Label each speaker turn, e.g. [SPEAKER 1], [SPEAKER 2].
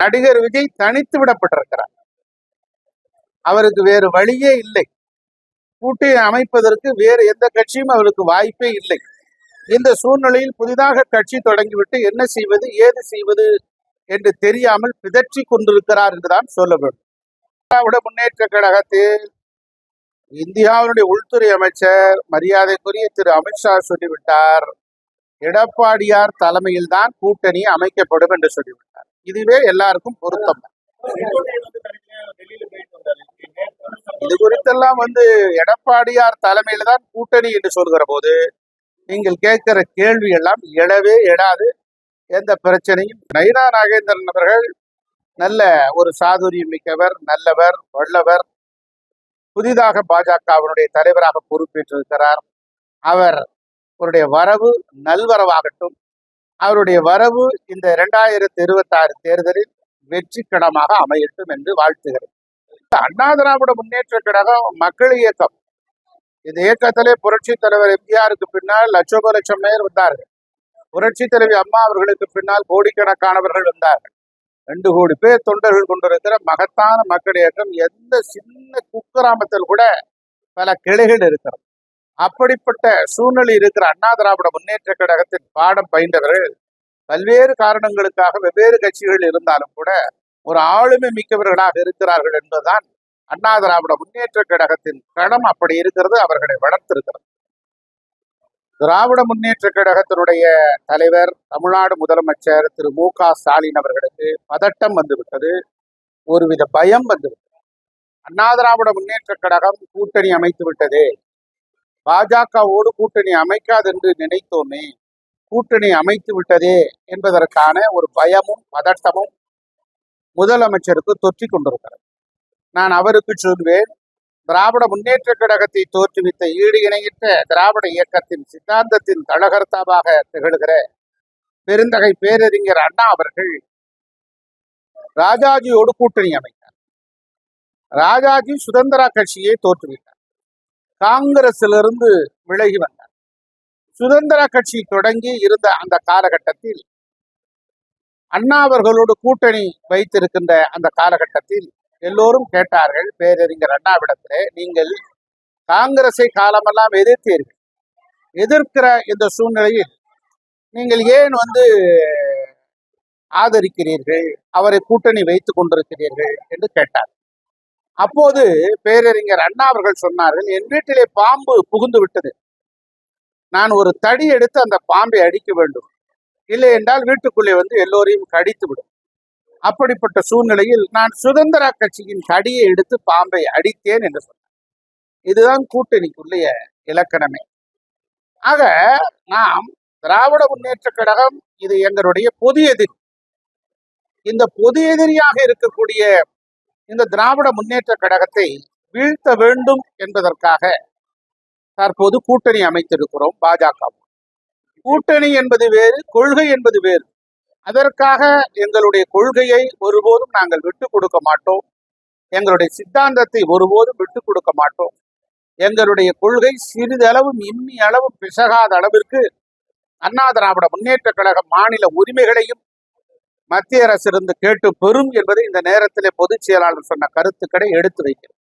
[SPEAKER 1] நடிகர் விஜய் தனித்து விடப்பட்டிருக்கிறார். அவருக்கு வேறு வழியே இல்லை. கூட்டணி அமைப்பதற்கு வேறு எந்த கட்சியும் அவருக்கு வாய்ப்பே இல்லை. இந்த சூழ்நிலையில் புதிதாக கட்சி தொடங்கிவிட்டு என்ன செய்வது ஏது செய்வது என்று தெரியாமல் பிதற்றி கொண்டிருக்கிறார் என்றுதான் சொல்ல வேண்டும். திராவிட முன்னேற்ற கழகத்தில் இந்தியாவினுடைய உள்துறை அமைச்சர் மரியாதைக்குரிய திரு அமித்ஷா சொல்லிவிட்டார். எடப்பாடியார் தலைமையில் தான் கூட்டணி அமைக்கப்படும் என்று சொல்லிவிட்டார். இதுவே எல்லாருக்கும் பொருத்தம். இது குறித்தெல்லாம் வந்து எடப்பாடியார் தலைமையில தான் கூட்டணி என்று சொல்கிற போது நீங்கள் கேட்கிற கேள்வி எல்லாம் எழவே எழாது. எந்த பிரச்சனையும் நயினா நாகேந்திரன் அவர்கள் நல்ல ஒரு சாதுரியம் மிக்கவர் நல்லவர் வல்லவர். புதிதாக பாஜகவினுடைய தலைவராக பொறுப்பேற்றிருக்கிறார். அவர் அவருடைய வரவு நல்வரவாகட்டும். அவருடைய வரவு இந்த இரண்டாயிரத்தி இருபத்தி ஆறு தேர்தலில் வெற்றிக்கடமாக அமையட்டும் என்று வாழ்த்துகிறேன். அண்ணா திராவிட முன்னேற்ற கழகம் மக்கள் இயக்கம். இந்த இயக்கத்திலே புரட்சி தலைவர் எம்ஜிஆருக்கு பின்னால் லட்சோப லட்சம் பேர் வந்தார்கள். புரட்சி தலைவி அம்மா அவர்களுக்கு பின்னால் கோடிக்கணக்கானவர்கள் வந்தார்கள். ரெண்டு கோடி பேர் தொண்டர்கள் கொண்டிருக்கிற மகத்தான மக்கள் இயக்கம். எந்த சின்ன குக்கிராமத்தில் கூட பல கிளைகள் இருக்கிறது. அப்படிப்பட்ட சூழ்நிலை இருக்கிற அண்ணா திராவிட முன்னேற்ற கழகத்தின் பாடம் பயின்றவர்கள் பல்வேறு காரணங்களுக்காக வெவ்வேறு கட்சிகள் இருந்தாலும் கூட ஒரு ஆளுமை மிக்கவர்களாக இருக்கிறார்கள் என்பதுதான் அண்ணா திராவிட முன்னேற்ற கழகத்தின் களம். அப்படி இருக்கிறது அவர்களை வளர்த்திருக்கிறது. திராவிட முன்னேற்ற கழகத்தினுடைய தலைவர் தமிழ்நாடு முதலமைச்சர் திரு மு க ஸ்டாலின் அவர்களுக்கு பதட்டம் வந்துவிட்டது. ஒருவித பயம் வந்துவிட்டது. அண்ணா திராவிட முன்னேற்ற கழகம் கூட்டணி அமைத்து விட்டதே பாஜகவோடு கூட்டணி அமைக்காது என்று நினைத்தோமே கூட்டணி அமைத்து விட்டதே என்பதற்கான ஒரு பயமும் பதட்டமும் முதலமைச்சருக்கு தொற்றி கொண்டிருக்கிறது. நான் அவருக்கு சொல்வேன் திராவிட முன்னேற்ற கழகத்தை தோற்றுவித்த ஈடு இணையிட்ட திராவிட இயக்கத்தின் சித்தாந்தத்தின் தலகர்த்தாவாக திகழ்கிற பெருந்தகை பேரறிஞர் அண்ணா அவர்கள் ராஜாஜியோடு கூட்டணி அமைத்தார். ராஜாஜி சுதந்திரா கட்சியை தோற்றுவித்தார் காங்கிரசிலிருந்து விலகி வந்தார். சுதந்திர கட்சி தொடங்கி இருந்த அந்த காலகட்டத்தில் அண்ணா அவர்களோடு கூட்டணி வைத்திருக்கின்ற அந்த காலகட்டத்தில் எல்லோரும் கேட்டார்கள் பேரறிஞர் அண்ணாவிடத்திலே நீங்கள் காங்கிரஸை காலமெல்லாம் எதிர்த்தீர்கள். எதிர்க்கிற இந்த சூழ்நிலையில் நீங்கள் ஏன் வந்து ஆதரிக்கிறீர்கள்? அவரை கூட்டணி வைத்துக் கொண்டிருக்கிறீர்கள்? என்று கேட்டார். அப்போது பேரறிஞர் அண்ணா அவர்கள் சொன்னார்கள் என் வீட்டிலே பாம்பு புகுந்து விட்டது. நான் ஒரு தடி எடுத்து அந்த பாம்பை அடிக்க வேண்டும். இல்லை என்றால் வீட்டுக்குள்ளே வந்து எல்லோரையும் கடித்து விடும். அப்படிப்பட்ட சூழ்நிலையில் நான் சுதந்திர கட்சியின் தடியை எடுத்து பாம்பை அடித்தேன் என்று சொன்னார். இதுதான் கூட்டணிக்குள்ளைய இலக்கணமே. ஆக நாம் திராவிட முன்னேற்ற கழகம் இது எங்களுடைய பொது எதிரி. இந்த பொது எதிரியாக இருக்கக்கூடிய இந்த திராவிட முன்னேற்ற கழகத்தை வீழ்த்த வேண்டும் என்பதற்காக தற்போது கூட்டணி அமைத்திருக்கிறோம் பாஜக. கூட்டணி என்பது வேறு கொள்கை என்பது வேறு. அதற்காக எங்களுடைய கொள்கையை ஒருபோதும் நாங்கள் விட்டு கொடுக்க மாட்டோம். எங்களுடைய சித்தாந்தத்தை ஒருபோதும் விட்டு கொடுக்க மாட்டோம். எங்களுடைய கொள்கை சிறிதளவும் இம்மி அளவும் பிசகாத அளவிற்கு அண்ணா திராவிட முன்னேற்ற கழக மாநில உரிமைகளையும் மத்திய அரசிலிருந்து கேட்டு பெறும் என்பதை இந்த நேரத்திலே பொதுச் செயலாளர் சொன்ன கருத்துக்களை எடுத்து வைக்கிறேன்.